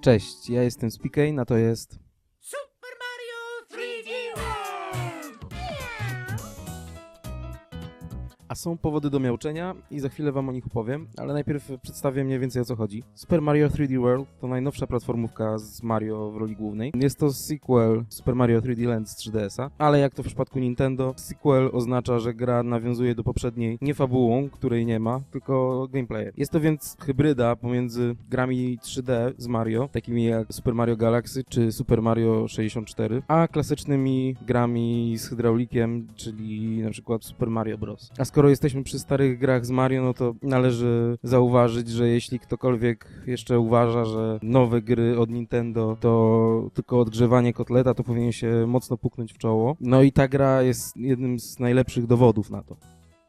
Cześć, ja jestem Spikane, a to jest... A są powody do miauczenia i za chwilę wam o nich opowiem, ale najpierw przedstawię mniej więcej o co chodzi. Super Mario 3D World to najnowsza platformówka z Mario w roli głównej. Jest to sequel Super Mario 3D Land z 3DS-a, ale jak to w przypadku Nintendo, sequel oznacza, że gra nawiązuje do poprzedniej nie fabułą, której nie ma, tylko gameplayem. Jest to więc hybryda pomiędzy grami 3D z Mario, takimi jak Super Mario Galaxy czy Super Mario 64, a klasycznymi grami z hydraulikiem, czyli na przykład Super Mario Bros. A skoro jesteśmy przy starych grach z Mario, no to należy zauważyć, że jeśli ktokolwiek jeszcze uważa, że nowe gry od Nintendo to tylko odgrzewanie kotleta, to powinien się mocno puknąć w czoło. No i ta gra jest jednym z najlepszych dowodów na to.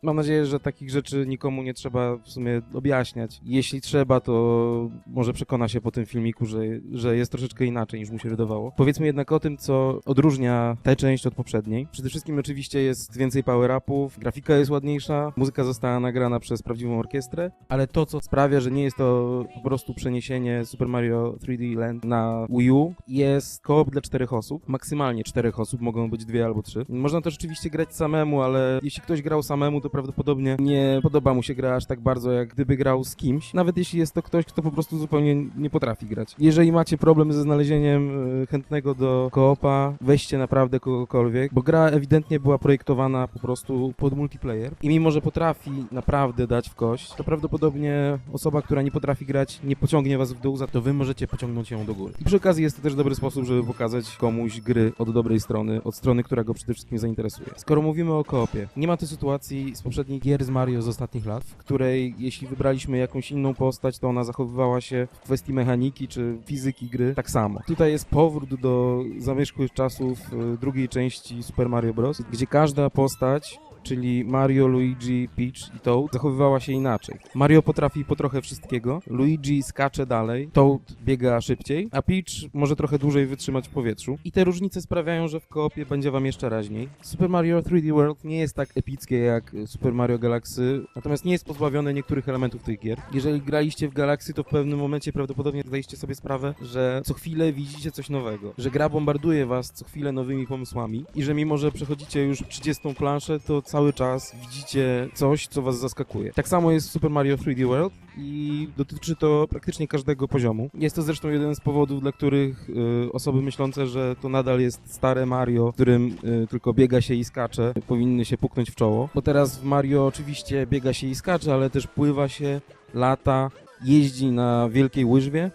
Mam nadzieję, że takich rzeczy nikomu nie trzeba w sumie objaśniać. Jeśli trzeba, to może przekona się po tym filmiku, że, że jest troszeczkę inaczej niż mu się wydawało. Powiedzmy jednak o tym, co odróżnia tę część od poprzedniej. Przede wszystkim oczywiście jest więcej power-upów, grafika jest ładniejsza, muzyka została nagrana przez prawdziwą orkiestrę, ale to, co sprawia, że nie jest to po prostu przeniesienie Super Mario 3D Land na Wii U, jest koop dla czterech osób. Maksymalnie czterech osób, mogą być dwie albo trzy. Można też oczywiście grać samemu, ale jeśli ktoś grał samemu, to prawdopodobnie nie podoba mu się gra aż tak bardzo, jak gdyby grał z kimś. Nawet jeśli jest to ktoś, kto po prostu zupełnie nie potrafi grać. Jeżeli macie problem ze znalezieniem e, chętnego do koopa, weźcie naprawdę kogokolwiek, bo gra ewidentnie była projektowana po prostu pod multiplayer i mimo, że potrafi naprawdę dać w kość, to prawdopodobnie osoba, która nie potrafi grać, nie pociągnie was w dół, za to wy możecie pociągnąć ją do góry. I przy okazji jest to też dobry sposób, żeby pokazać komuś gry od dobrej strony, od strony, która go przede wszystkim zainteresuje. Skoro mówimy o koopie, nie ma tu sytuacji z poprzednich gier z Mario z ostatnich lat, w której jeśli wybraliśmy jakąś inną postać, to ona zachowywała się w kwestii mechaniki czy fizyki gry tak samo. Tutaj jest powrót do zamierzchłych czasów y, drugiej części Super Mario Bros., gdzie każda postać czyli Mario, Luigi, Peach i Toad, zachowywała się inaczej. Mario potrafi po trochę wszystkiego, Luigi skacze dalej, Toad biega szybciej, a Peach może trochę dłużej wytrzymać w powietrzu. I te różnice sprawiają, że w koopie będzie wam jeszcze raźniej. Super Mario 3D World nie jest tak epickie jak Super Mario Galaxy, natomiast nie jest pozbawione niektórych elementów tych gier. Jeżeli graliście w Galaxy, to w pewnym momencie prawdopodobnie zdaliście sobie sprawę, że co chwilę widzicie coś nowego, że gra bombarduje was co chwilę nowymi pomysłami i że mimo, że przechodzicie już 30 planszę, to cały czas widzicie coś, co was zaskakuje. Tak samo jest w Super Mario 3D World i dotyczy to praktycznie każdego poziomu. Jest to zresztą jeden z powodów, dla których y, osoby myślące, że to nadal jest stare Mario, w którym y, tylko biega się i skacze, powinny się puknąć w czoło. Bo teraz w Mario oczywiście biega się i skacze, ale też pływa się, lata, jeździ na wielkiej łyżwie,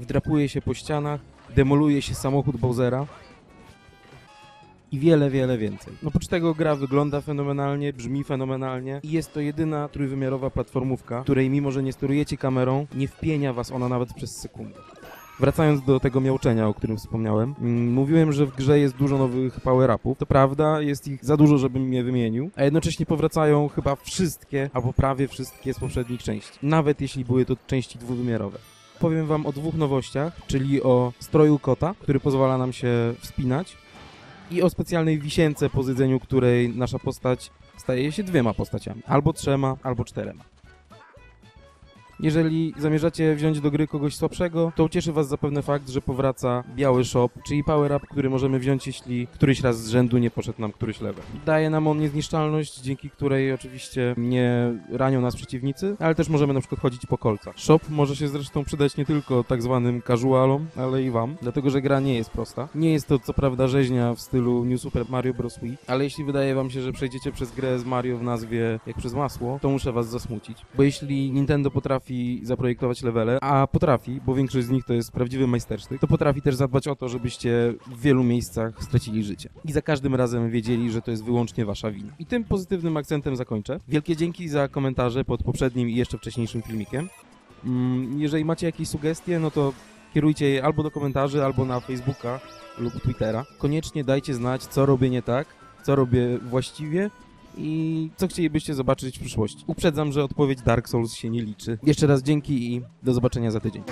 wdrapuje się po ścianach, demoluje się samochód Bowsera i wiele, wiele więcej. Oprócz tego gra wygląda fenomenalnie, brzmi fenomenalnie i jest to jedyna trójwymiarowa platformówka, której mimo, że nie sterujecie kamerą, nie wpienia was ona nawet przez sekundę. Wracając do tego miauczenia, o którym wspomniałem, mm, mówiłem, że w grze jest dużo nowych power-upów. To prawda, jest ich za dużo, żebym je wymienił, a jednocześnie powracają chyba wszystkie, albo prawie wszystkie z poprzednich części. Nawet jeśli były to części dwuwymiarowe powiem wam o dwóch nowościach, czyli o stroju kota, który pozwala nam się wspinać i o specjalnej wisience, po zjedzeniu której nasza postać staje się dwiema postaciami. Albo trzema, albo czterema. Jeżeli zamierzacie wziąć do gry kogoś słabszego, to ucieszy Was zapewne fakt, że powraca biały shop, czyli power up, który możemy wziąć, jeśli któryś raz z rzędu nie poszedł nam któryś level. Daje nam on niezniszczalność, dzięki której oczywiście nie ranią nas przeciwnicy, ale też możemy na przykład chodzić po kolcach. Shop może się zresztą przydać nie tylko tak zwanym casualom, ale i Wam, dlatego że gra nie jest prosta. Nie jest to co prawda rzeźnia w stylu New Super Mario Bros. Wii, ale jeśli wydaje Wam się, że przejdziecie przez grę z Mario w nazwie jak przez masło, to muszę Was zasmucić. Bo jeśli Nintendo potrafi zaprojektować levele, a potrafi, bo większość z nich to jest prawdziwy majstersztyk, to potrafi też zadbać o to, żebyście w wielu miejscach stracili życie. I za każdym razem wiedzieli, że to jest wyłącznie wasza wina. I tym pozytywnym akcentem zakończę. Wielkie dzięki za komentarze pod poprzednim i jeszcze wcześniejszym filmikiem. Mm, Jeżeli macie jakieś sugestie, no to kierujcie je albo do komentarzy, albo na Facebooka lub Twittera. Koniecznie dajcie znać, co robię nie tak, co robię właściwie i co chcielibyście zobaczyć w przyszłości. Uprzedzam, że odpowiedź Dark Souls się nie liczy. Jeszcze raz dzięki i do zobaczenia za tydzień.